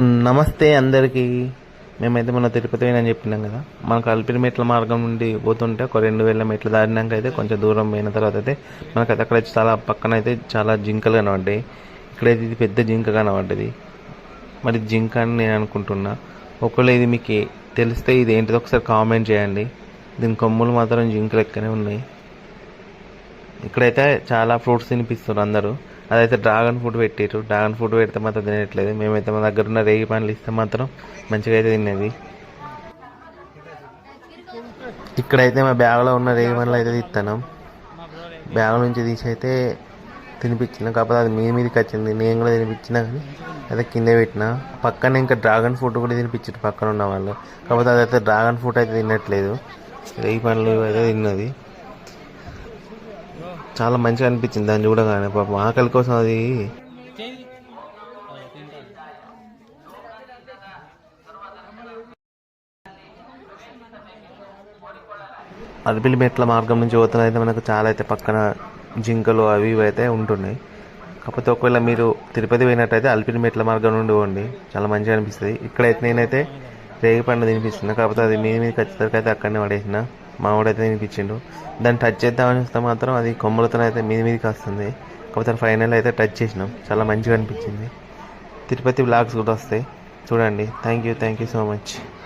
నమస్తే అందరికీ. మేమైతే మన తిరుపతి పోయినా అని చెప్పినాం కదా. మనకు అల్పిరి మెట్ల మార్గం నుండి పోతుంటే ఒక రెండు వేల మెట్లు దాటినాక అయితే కొంచెం దూరం పోయిన తర్వాత అయితే మనకైతే అక్కడ చాలా పక్కన అయితే చాలా జింకలు కనబడ్డాయి. ఇక్కడైతే ఇది పెద్ద జింక కనబడ్డది. మరి జింక అని నేను అనుకుంటున్నా. ఒకవేళ ఇది మీకు తెలిస్తే ఇది ఏంటిదో ఒకసారి కామెంట్ చేయండి. దీని కొమ్ములు మాత్రం జింకలు ఎక్కనే ఉన్నాయి. ఇక్కడైతే చాలా ఫ్రూట్స్ తినిపిస్తారు అందరూ. అదైతే డ్రాగన్ ఫ్రూట్ పెట్టారు డ్రాగన్ ఫ్రూట్ పెడితే మాత్రం తినట్లేదు. మేమైతే మా దగ్గర ఉన్న రేగి పండ్లు ఇస్తే మాత్రం మంచిగా అయితే తినేది. ఇక్కడైతే మా బ్యాగ్లో ఉన్న రేగి పండ్లు అయితే తీస్తాను బ్యాగ్ నుంచి తీసి అయితే తినిపించిన. కాకపోతే అది మీ మీదకి వచ్చింది. నేను కూడా తినిపించిన కానీ అయితే కింద పెట్టిన. పక్కన ఇంకా డ్రాగన్ ఫ్రూట్ కూడా తినిపించారు పక్కన ఉన్న వాళ్ళు. కాకపోతే అదైతే డ్రాగన్ ఫ్రూట్ అయితే తినట్లేదు. రేగి పండ్లు అయితే తిన్నది. చాలా మంచిగా అనిపించింది. దాన్ని చూడగానే పాపం ఆకలి కోసం అది అదిపిల్లి మెట్ల మార్గం నుంచి పోతున్న అయితే మనకు చాలా అయితే పక్కన జింకలు అవి ఇవి అయితే ఉంటున్నాయి. కాకపోతే ఒకవేళ మీరు తిరుపతి పోయినట్టయితే అల్పిరి మెట్ల మార్గం నుండి పోండి. చాలా మంచిగా అనిపిస్తుంది. ఇక్కడైతే నేనైతే రేగి పండు తినిపిస్తున్నా. కాకపోతే అది మీ మీద ఖచ్చితంగా అయితే అక్కడనే పడేసిన. మా వాడైతే తినిపించిండు. దాన్ని టచ్ చేద్దామని వస్తే మాత్రం అది కొమ్మలతో అయితే మీది మీదకి వస్తుంది. కాకపోతే ఫైనల్ అయితే టచ్ చేసినాం. చాలా మంచిగా అనిపించింది. తిరుపతి బ్లాగ్స్ కూడా వస్తాయి. చూడండి. Thank you thank you so much